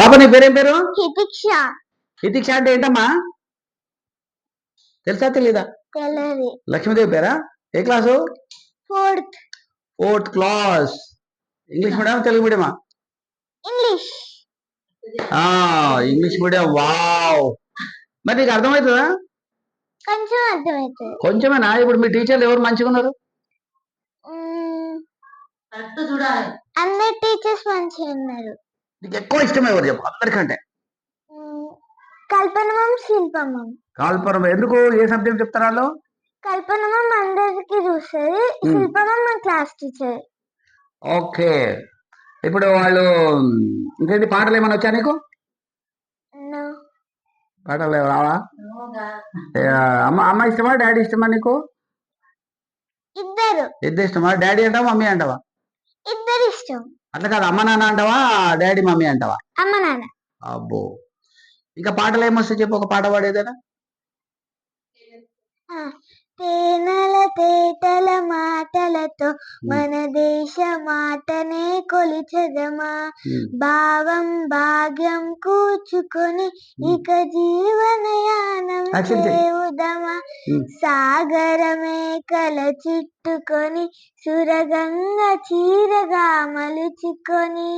పాప నీ పేరేం పేరు? హితిక్ష. అంటే ఏంటమ్మా? తెలుసా తెలీదా? లక్ష్మీదేవి పేరా? ఏ class? Fourth. Fourth class. English medium Telugu మీడియమా? English. ఆ ఇంగ్లీష్ మీడియం వావ్. మరి నీకు అర్థమవుతుందా? కొంచెం అర్థమవుతుంది. కొంచెమేనా? ఇప్పుడు మీ టీచర్లు ఎవరు మంచిగా ఉన్నారు? అందరు టీచర్స్ మంచిగా ఉన్నారు. నీకు ఎక్కువ ఇష్టం ఎవరు చెప్పు అందరికంటే. కల్పనమం శిల్పమం. కాల్పురం ఎందుకు? ఏ సబ్జెక్ట్ చెప్తారు వాళ్ళు? కల్పనమం అందరికి చూస్తుంది. శిల్పమం మా క్లాస్ టీచర్. ఓకే. ఇప్పుడు వాళ్ళు ఇంకేంటి పాటలు ఏమైనా వచ్చా నీకు? పాటలు రావా? అమ్మ అమ్మ ఇష్టమా డాడీ ఇష్టమా నీకు? ఇద్దరు. ఇద్దరు ఇష్టమా? డాడీ అంటావా మమ్మీ అంటావా? ఇద్దరు ఇష్టం. అట్లా కాదు అమ్మ నాన్న అంటావా డాడీ మమ్మీ అంటావా? అమ్మ నాన్న. అబ్బో. ఇంకా పాటలు ఏమొస్తాయి చెప్పు ఒక పాట పాడేదేనా తేనెల తేటల మాటలతో మన దేశ మాటనే కొలిచదమా? భావం భాగ్యం కూర్చుకొని ఇక జీవనయానం. చేయుదమా. సాగరమే కల చుట్టుకొని సురగంగ చీరగా మలుచుకొని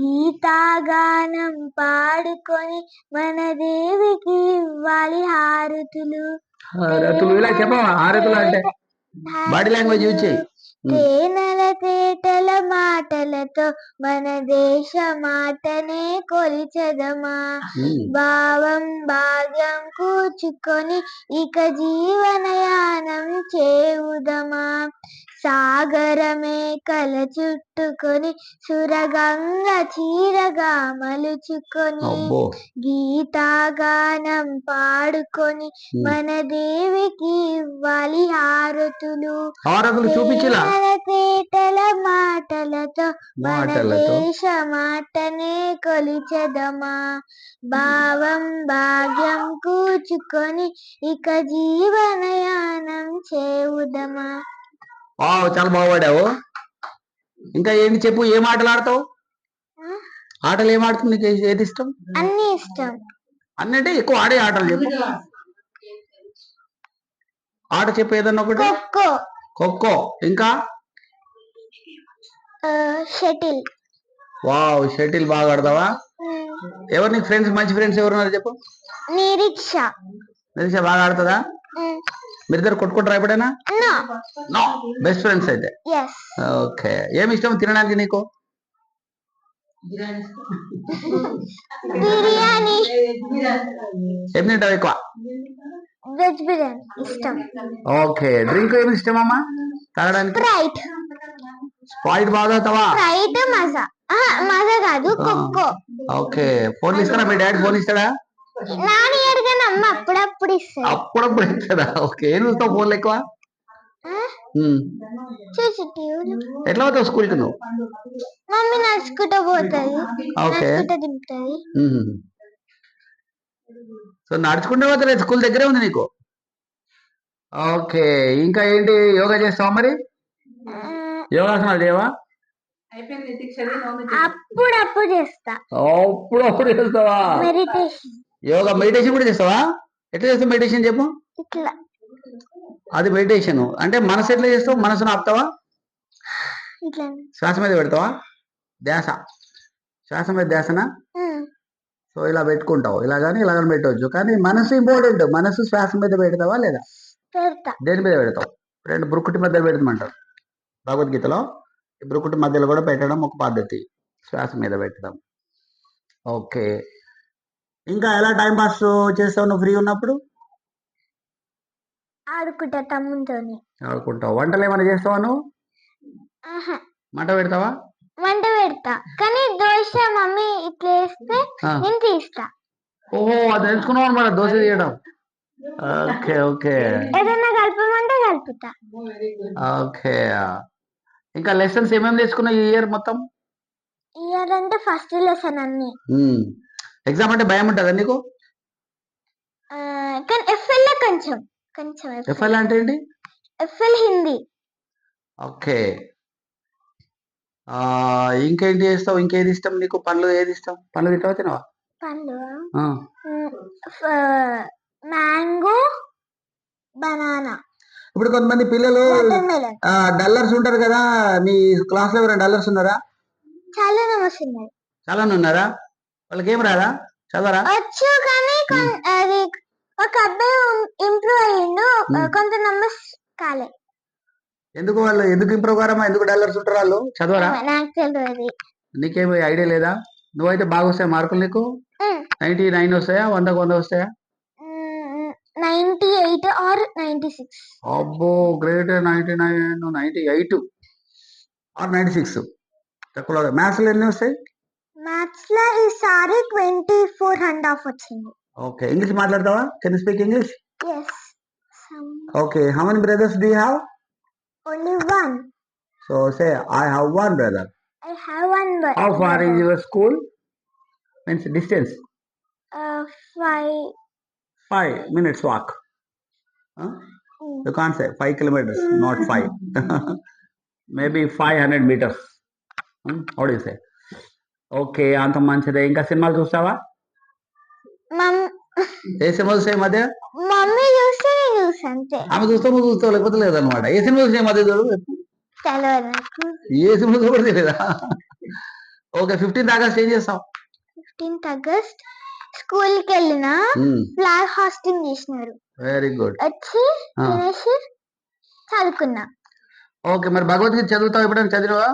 గీతాగానం పాడుకొని మన దేవికి ఇవ్వాలి హారతులు. హారతులు ఇలా చెప్పవా? అంటే బాడీ లాంగ్వేజ్ యూజ్ చేయి. తేనెల తేటల మాటలతో మన దేశ మాటనే కొలిచదమా? భావం భాగ్యం కూర్చుకొని ఇక జీవనయానం చేయుదమా? సాగరమే కల చుట్టుకొని సురగంగ చీరగా మలుచుకొని గీతాగానం పాడుకొని. మన దేవికి ఇవ్వాలి హారతులు. తేటల మాటలతో మన దేశ మాటనే కొలిచెదమా? భావం భాగ్యం కూర్చుకొని ఇక జీవనయానం చేయుదమా? వావ్, చాలా బాగా పాడావు ఇంకా ఏంటి చెప్పు ఏం ఆటలు ఆడతావు? ఆటలు ఏం ఆడుతుంది నీకు ఏది ఇష్టం? అన్ని ఇష్టం. అన్నంటే ఎక్కువ ఆడే ఆటలు చెప్పు. ఆట చెప్పు ఏదన్నా ఒకటి. ఖోఖో. ఇంకా? షటిల్. వావ్ షటిల్ బాగా ఆడతావా? ఎవరు నీకు ఫ్రెండ్స్ మంచి ఫ్రెండ్స్ ఎవరు ఉన్నారు చెప్పు? నిరీక్ష. నిరీక్ష బాగా ఆడుతుందా? మీరిద్దరు కొట్టుకుంటారా ఎప్పుడైనా? నో. బెస్ట్ ఫ్రెండ్స్ అయితే. ఓకే. ఏమి ఇష్టం తినడానికి నీకు? బిర్యానీ. ఏం తింటావు ఎక్కువ? వెజ్ బిర్యానీ. ఇష్టం. ఓకే. డ్రింక్ ఏమి ఇష్టం అమ్మా తాగడానికి? స్ప్రైట్ స్పాయిట్ బాగా తాగుతావా స్ప్రైట్ మజా. మజా కాదు ఖోఖో ఓకే. ఫోన్ ఇస్తారా మీ డాడీ ఫోన్ ఇస్తాడా? నాని అడిగిన అమ్మ అప్పుడప్పుడు ఇస్తుంది అప్పుడప్పుడు ఇస్తాడా? ఓకే. ఏం చూస్తావు ఫోన్లు ఎక్కువ? ఎట్లా పోతావు స్కూల్కి నువ్వు? మమ్మీ నడుచుకుంటూ పోతుంది. నడుచుకుంటూ దింపుతుంది. సో నడుచుకుంటే స్కూల్ దగ్గరే ఉంది నీకు? ఓకే. ఇంకా ఏంటి యోగా చేస్తావా మరి? యోగాసనాలు చేయవా? అప్పుడప్పుడు చేస్తా. అప్పుడు అప్పుడు చేస్తావా? మెడిటేషన్. యోగా మెడిటేషన్ కూడా చేస్తావా? ఎట్లా చేస్తావు మెడిటేషన్ చెప్పు? అది మెడిటేషన్. అంటే మనసు ఎట్లా చేస్తావు? మనసును ఆపుతావా? శ్వాస మీద పెడతావా? ధ్యాస. శ్వాస మీద ధ్యాసనా? సో ఇలా పెట్టుకుంటావు. ఇలా కానీ ఇలా కానీ పెట్టవచ్చు. కానీ మనసు ఇంపార్టెంట్ మనసు శ్వాస మీద పెడతావా లేదా? దేని మీద పెడతావు? రెండు బ్రుకుటి మధ్యలో పెడతామంటారు భగవద్గీతలో ఈ బ్రుకుటి మధ్యలో కూడా పెట్టడం ఒక పద్ధతి. శ్వాస మీద పెట్టడం. ఓకే. ఇంకా ఎలా టైం పాస్ చేస్తావు? నువ్వు ఫ్రీ ఉన్నప్పుడు? ఆడుకుంటా తమ్ముతోని ఆడుకుంటావు వంటలు ఏమైనా చేస్తావా నువ్వు? మంట పెడతావా? వంట పెడతా. కానీ దోశ మమ్మీ ఇట్లా వేస్తే. నేను తీస్తా. ఓహో అది తెలుసుకున్నావు అనమాట దోశ చేయడం ఓకే ఓకే. ఏదైనా కలపమంటే కలుపుతా. ఓకే. ఇంకా లెసన్స్ ఏమేమి నేర్చుకున్నావు ఈ ఇయర్ మొత్తం? ఇయర్ అంటే ఫస్ట్ లెసన్ అన్ని. ఎగ్జామ్ అంటే భయం ఉంటుందా నీకు? కానీ ఎఫ్ఎల్ కొంచెం కొంచెం ఎఫ్ఎల్ అంటే ఏంటి? ఎఫ్ఎల్ హిందీ. ఓకే. ఆ, ఇంకేంటి చేస్తావు? ఇంకేది ఇష్టం నీకు? పండ్లు ఏది ఇష్టం? పండ్లు తింటావా తినవా? పండు ఆ, మ్యాంగో బనానా. ఇప్పుడు కొంతమంది పిల్లలు డల్లర్స్ ఉంటారు కదా మీ క్లాస్లో ఎవరైనా డల్లర్స్ ఉన్నారా? చాలా నమస్తున్నాయి చాలా ఉన్నారా? వాళ్ళకి ఏం రాదా? చదవరా? వచ్చు కానీ కొన్- అది ఒక అబ్బాయి ఇంప్రూవ్ అయ్యిండు. Hmm. కొంత నంబర్స్ కాలే. ఎందుకు వాళ్ళు ఎందుకు ఇంప్రూవ్ కారమ్మా? ఎందుకు డల్లర్స్ ఉంటారు వాళ్ళు? చదవరా? నాకు తెలియదు నీకేమి ఐడియా లేదా? నువ్వైతే బాగా వస్తాయి మార్కులు నీకు? నైన్టీ నైన్ వస్తాయా? వందకు వంద వస్తాయా? Ninety eight or ninety six. అబ్బో great ninety nine ninety eight. Or ninety six. తక్కువ మ్యాథ్స్లో ఎన్ని వస్తాయి? మ్యాథ్స్ లో ఈసారి ట్వంటీ ఫోర్ అండ్ హాఫ్ వచ్చింది ఓకే ఇంగ్లీష్ మాట్లాడతావా can speak English yes okay how many brothers do have only one so say I have one brother I have one how far is your school means distance five five minutes walk you can say five kilometres not five maybe five hundred metres how do say okay అంత మంచిదే. ఇంకా సినిమాలు చూస్తావా? ఏ cinema చూసే మధ్య? Mummy చూస్తే నేను చూసి అంతే. ఆమె చూస్తే నువ్వు చూస్తావు లేకపోతే లేదనమాట ఏ సినిమా చూసే మధ్య చూడు? ఏ సినిమా కూడా తెలియదా ఓకే ఫిఫ్టీన్త్ ఆగస్ట్ ఏం చేస్తావు? ఫిఫ్టీన్త్ ఆగస్ట్ స్కూల్కి వెళ్ళిన ఫ్లాగ్ హాస్టింగ్ చేసినారు. Very good. వచ్చి. తినేసి చదువుకున్నా. ఓకే మరి భగవద్గీత చదువుతావు ఎప్పుడైనా చదివా.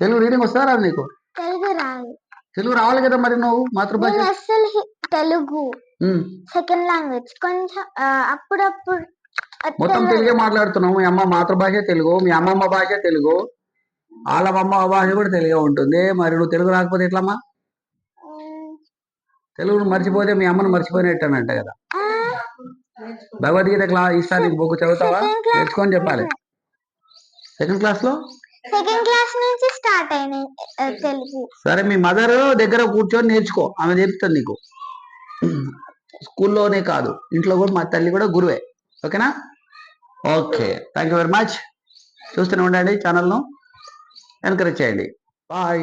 తెలుగు రీడింగ్ వస్తుందా రాదు నీకు? తెలుగు రాదు. తెలుగు రావాలి కదా మరి నువ్వు మాతృభాష? హి- తెలుగు. సెకండ్ లాంగ్వేజ్ కొంచెం అప్పుడప్పుడు మొత్తం. తెలుగే మాట్లాడుతున్నావు. మీ అమ్మ మాతృభాష తెలుగు మీ అమ్మమ్మ భాష తెలుగు. వాళ్ళ అమ్మ భాష కూడా తెలుగే ఉంటుంది. మరి నువ్వు తెలుగు రాకపోతే ఎట్లమ్మా? తెలుగును మర్చిపోతే మీ అమ్మను మర్చిపోయినట్టనంట కదా. భగవద్గీత క్లా ఈసారి బుక్ చదువుతావా. నేర్చుకొని చెప్పాలి. సెకండ్ క్లాస్లో? సెకండ్ క్లాస్ నుంచి స్టార్ట్ అయినాయి తెలుగు. సరే మీ మదర్ దగ్గర కూర్చొని నేర్చుకో ఆమె చెప్తుంది నీకు. స్కూల్లోనే కాదు ఇంట్లో కూడా మా తల్లి కూడా గురువే. ఓకేనా? Okay thank you very much చూస్తూనే ఉండండి ఛానల్ను ఎంకరేజ్ చేయండి. బాయ్